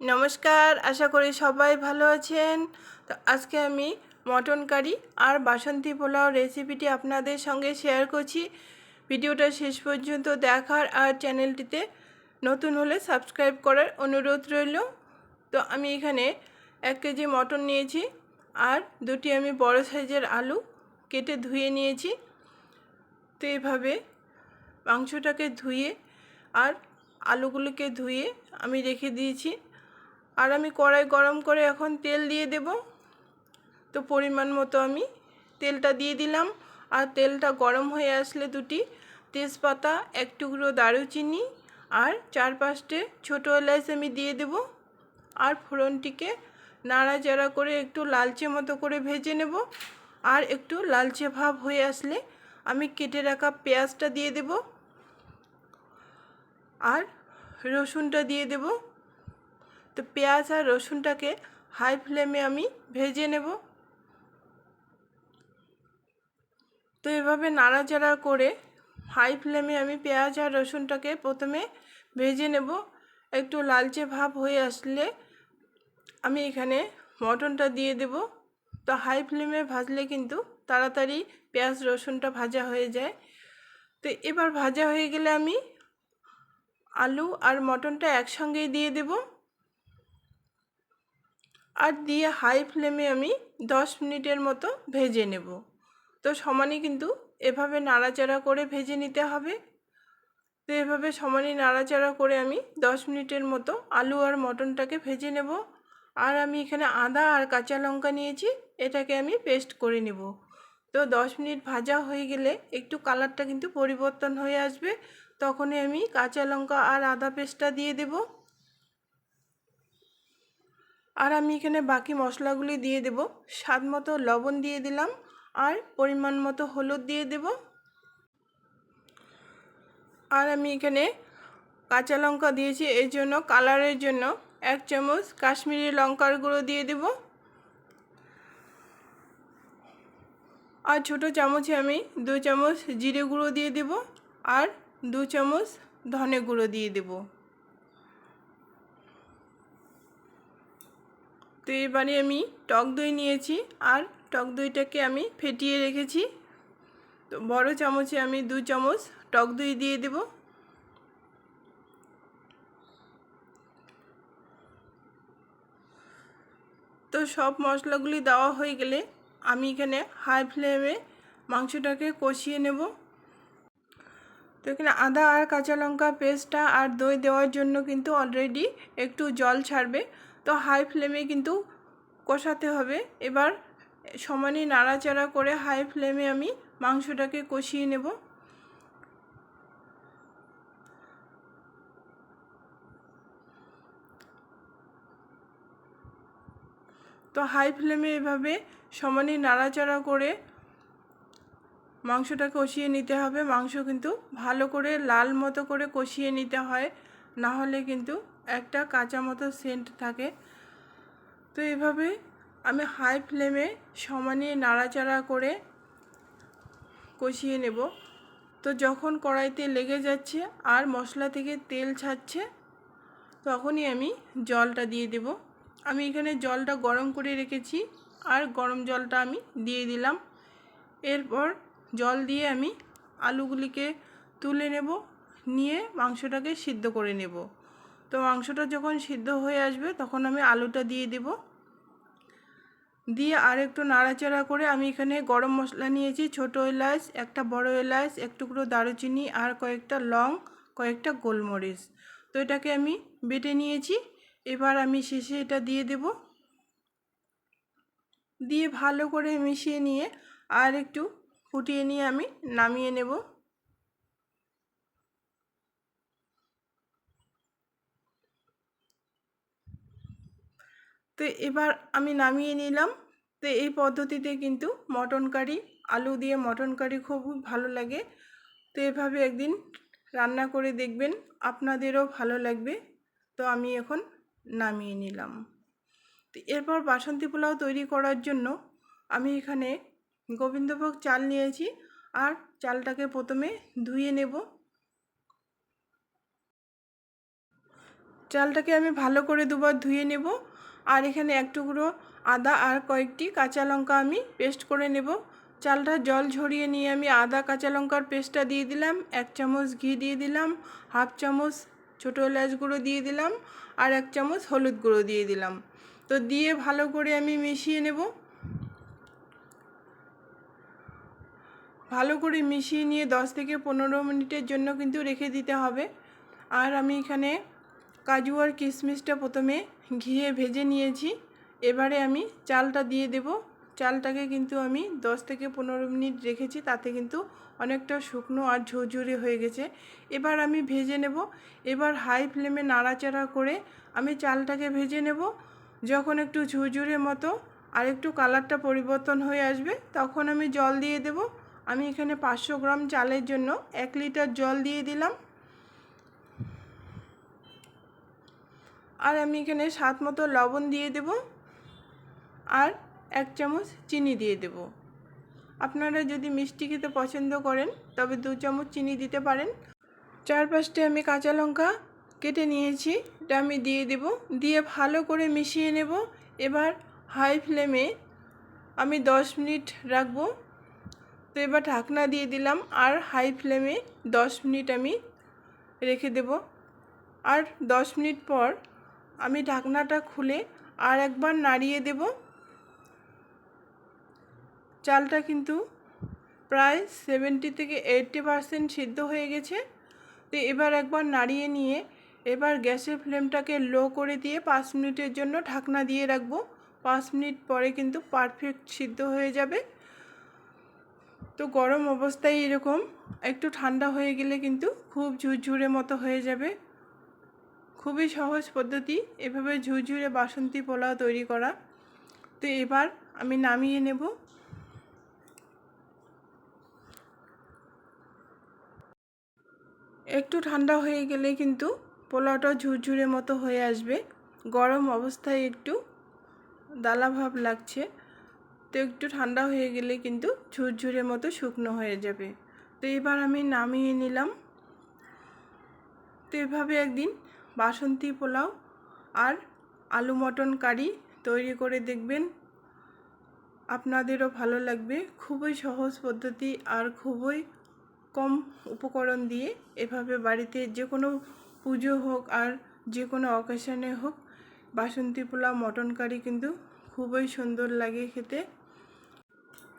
নমস্কার, আশা করি সবাই ভালো আছেন। তো আজকে আমি মটন কারি আর বাসন্তী পোলাও রেসিপিটি আপনাদের সঙ্গে শেয়ার করছি। ভিডিওটা শেষ পর্যন্ত দেখার আর চ্যানেলটিতে নতুন হলে সাবস্ক্রাইব করার অনুরোধ রইল। তো আমি এখানে এক কেজি মটন নিয়েছি আর দুটি আমি বড় সাইজের আলু কেটে ধুয়ে নিয়েছি। তো এভাবে মাংসটাকে ধুয়ে আর আলুগুলোকে ধুয়ে আমি রেখে দিয়েছি। আর আমি কড়াই গরম করে এখন তেল দিয়ে দেব। তো পরিমাণ মতো আমি তেলটা দিয়ে দিলাম। আর তেলটা গরম হয়ে আসলে দুটি তেজপাতা, এক টুকরো দারুচিনি আর চার পাঁচটে ছোটো এলাচ আমি দিয়ে দেব। আর ফোড়নটিকে নাড়াচাড়া করে একটু লালচে মতো করে ভেজে নেব। আর একটু লালচে ভাব হয়ে আসলে আমি কেটে রাখা পেঁয়াজটা দিয়ে দেব। আর রসুনটা দিয়ে দেব। তো পেঁয়াজ আর রসুনটাকে হাই ফ্লেমে আমি ভেজে নেব। তো এভাবে নাড়াচাড়া করে হাই ফ্লেমে আমি পেঁয়াজ আর রসুনটাকে প্রথমে ভেজে নেব। একটু লালচে ভাব হয়ে আসলে আমি এখানে মটনটা দিয়ে দেব। তো হাই ফ্লেমে ভাজলে কিন্তু তাড়াতাড়ি পেঁয়াজ, রসুনটা ভাজা হয়ে যায়। তো এবার ভাজা হয়ে গেলে আমি আলু আর মটনটা একসঙ্গেই দিয়ে দেব। আর দিয়ে হাই ফ্লেমে আমি দশ মিনিটের মতো ভেজে নেব। তো সমানই কিন্তু এভাবে নাড়াচাড়া করে ভেজে নিতে হবে। তো এভাবে সমানই নাড়াচাড়া করে আমি দশ মিনিটের মতো আলু আর মটনটাকে ভেজে নেব। আর আমি এখানে আদা আর কাঁচা লঙ্কা নিয়েছি, এটাকে আমি পেস্ট করে নেব। তো দশ মিনিট ভাজা হয়ে গেলে একটু কালারটা কিন্তু পরিবর্তন হয়ে আসবে। তখনই আমি কাঁচা লঙ্কা আর আদা পেস্টটা দিয়ে দেব। আর আমি এখানে বাকি মশলাগুলি দিয়ে দেব। স্বাদ মতো লবণ দিয়ে দিলাম আর পরিমাণ মতো হলুদ দিয়ে দেব। আর আমি এখানে কাঁচা লঙ্কা দিয়েছি, এর জন্য কালারের জন্য এক চামচ কাশ্মীরি লঙ্কার গুঁড়ো দিয়ে দেব। আর ছোটো চামচে আমি দু চামচ জিরে গুঁড়ো দিয়ে দেব আর দু চামচ ধনে গুঁড়ো দিয়ে দেব। তো এবারে আমি টক দই নিয়েছি আর টক দইটাকে আমি ফেটিয়ে রেখেছি। তো বড় চামচে আমি দু চামচ টক দই দিয়ে দেব। তো সব মশলাগুলি দেওয়া হয়ে গেলে আমি এখানে হাই ফ্লেমে মাংসটাকে কষিয়ে নেব। তো এখানে আদা আর কাঁচা লঙ্কা পেস্টটা আর দই দেওয়ার জন্য কিন্তু অলরেডি একটু জল ছাড়বে। তো হাই ফ্লেমে কিন্তু কষাতে হবে। এবার সমানে নাড়াচাড়া করে হাই ফ্লেমে আমি মাংসটাকে কষিয়ে নেব। তো হাই ফ্লেমে এভাবে সমানে নাড়াচাড়া করে মাংসটা কষিয়ে নিতে হবে। মাংস কিন্তু ভালো করে লাল মতো করে কষিয়ে নিতে হয়। না হলে কিন্তু একটা কাঁচা মতো সেন্ট থাকে। তো এভাবে আমি হাই ফ্লেমে সমানে নাড়াচাড়া করে কষিয়ে নেব। তো যখন কড়াইতে লেগে যাচ্ছে আর মশলা থেকে তেল ছাড়ছে, তখনই আমি জলটা দিয়ে দেব। আমি এখানে জলটা গরম করে রেখেছি আর গরম জলটা আমি দিয়ে দিলাম। এরপর জল দিয়ে আমি আলুগুলিকে তুলে নেব, নিয়ে মাংসটাকে সিদ্ধ করে নেব। তো মাংসটা যখন সিদ্ধ হয়ে আসবে, তখন আমি আলুটা দিয়ে দেব। দিয়ে আর একটু নাড়াচাড়া করে আমি এখানে গরম মশলা নিয়েছি, ছোট এলাচ, একটা বড় এলাচ, এক টুকরো দারুচিনি আর কয়েকটা লং, কয়েকটা গোলমরিচ। তো এটাকে আমি বেটে নিয়েছি। এবার আমি শেষে এটা দিয়ে দেব। দিয়ে ভালো করে মিশিয়ে নিয়ে আর একটু ফুটিয়ে নিয়ে আমি নামিয়ে নেব। তো এবার আমি নামিয়ে নিলাম। তো এই পদ্ধতিতে কিন্তু মটন কারি, আলু দিয়ে মটন কারি খুব ভালো লাগে। তো এভাবে একদিন রান্না করে দেখবেন, আপনাদেরও ভালো লাগবে। তো আমি এখন নামিয়ে নিলাম। তো এরপর বাসন্তী পোলাও তৈরি করার জন্য আমি এখানে গোবিন্দভোগ চাল নিয়েছি আর চালটাকে প্রথমে ধুয়ে নেব। চালটাকে আমি ভালো করে দুবার ধুয়ে নেব। আর এখানে এক টুকরো আদা আর কয়েকটি কাঁচা লঙ্কা আমি পেস্ট করে নেব। চালটা জল ঝরিয়ে নিয়ে আমি আদা কাঁচা লঙ্কার পেস্টটা দিয়ে দিলাম, এক চামচ ঘি দিয়ে দিলাম, হাফ চামচ ছোটো এলাচ গুঁড়ো দিয়ে দিলাম আর এক চামচ হলুদ গুঁড়ো দিয়ে দিলাম। তো দিয়ে ভালো করে আমি মিশিয়ে নেব। ভালো করে মিশিয়ে নিয়ে দশ থেকে পনেরো মিনিটের জন্য কিন্তু রেখে দিতে হবে। আর আমি এখানে কাজু আর কিশমিশটা প্রথমে ঘিয়ে ভেজে নিয়েছি। এবারে আমি চালটা দিয়ে দেব। চালটাকে কিন্তু আমি দশ থেকে পনেরো মিনিট রেখেছি, তাতে কিন্তু অনেকটা শুকনো আর ঝুরঝুরে হয়ে গেছে। এবার আমি ভেজে নেব। এবার হাই ফ্লেমে নাড়াচাড়া করে আমি চালটাকে ভেজে নেব। যখন একটু ঝুরঝুরে মতো আর একটু কালারটা পরিবর্তন হয়ে আসবে, তখন আমি জল দিয়ে দেব। আমি এখানে পাঁচশো গ্রাম চালের জন্য এক লিটার জল দিয়ে দিলাম। আর আমি এখানে স্বাদ মতো লবণ দিয়ে দেব আর এক চামচ চিনি দিয়ে দেব। আপনারা যদি মিষ্টি খেতে পছন্দ করেন, তবে দু চামচ চিনি দিতে পারেন। চার পাঁচটি আমি কাঁচা লঙ্কা কেটে নিয়েছি, এটা আমি দিয়ে দেব। দিয়ে ভালো করে মিশিয়ে নেব। এবার হাই ফ্লেমে আমি দশ মিনিট রাখব। তো এবার ঢাকনা দিয়ে দিলাম আর হাই ফ্লেমে দশ মিনিট আমি রেখে দেব। আর দশ মিনিট পর আমি ঢাকনাটা খুলে আর একবার নাড়িয়ে দেব। চালটা কিন্তু প্রায় সেভেন্টি থেকে এইটটি পারসেন্ট সিদ্ধ হয়ে গেছে। তো এবার একবার নাড়িয়ে নিয়ে এবার গ্যাসের ফ্লেমটাকে লো করে দিয়ে পাঁচ মিনিটের জন্য ঢাকনা দিয়ে রাখব। পাঁচ মিনিট পরে কিন্তু পারফেক্ট সিদ্ধ হয়ে যাবে। তো গরম অবস্থায় এরকম একটু ঠান্ডা হয়ে গেলে কিন্তু খুব ঝুরঝুরে মতো হয়ে যাবে। খুবই সহজ পদ্ধতি। এভাবে ঝুরঝুরে বাসন্তী পোলাও তৈরি করা। তো এবার আমি নামিয়ে নেব। একটু ঠান্ডা হয়ে গেলে কিন্তু পোলাওটা ঝুরঝুরে মতো হয়ে আসবে। গরম অবস্থায় একটু দালা ভাব লাগছে। তো একটু ঠান্ডা হয়ে গেলে কিন্তু ঝুরঝুরে মতো শুকনো হয়ে যাবে। তো এবার আমি নামিয়ে নিলাম। তো এভাবে একদিন বাসন্তী পোলাও আর আলু মটন কারি তৈরি করে দেখবেন। আপনাদেরও ভালো লাগবে। খুবই সহজ পদ্ধতি আর খুবই কম উপকরণ দিয়ে এভাবে বাড়িতে যে কোনো পুজো হোক আর যে কোনো অকেশনে হোক বাসন্তী পোলাও, মটন কারি কিন্তু খুবই সুন্দর লাগে খেতে।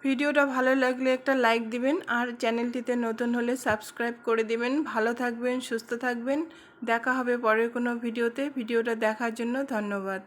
ভিডিওটা ভালো লাগলে একটা লাইক দিবেন আর চ্যানেলটিতে নতুন হলে সাবস্ক্রাইব করে দিবেন। ভালো থাকবেন, সুস্থ থাকবেন। দেখা হবে পরের কোনো ভিডিওতে। ভিডিওটা দেখার জন্য ধন্যবাদ।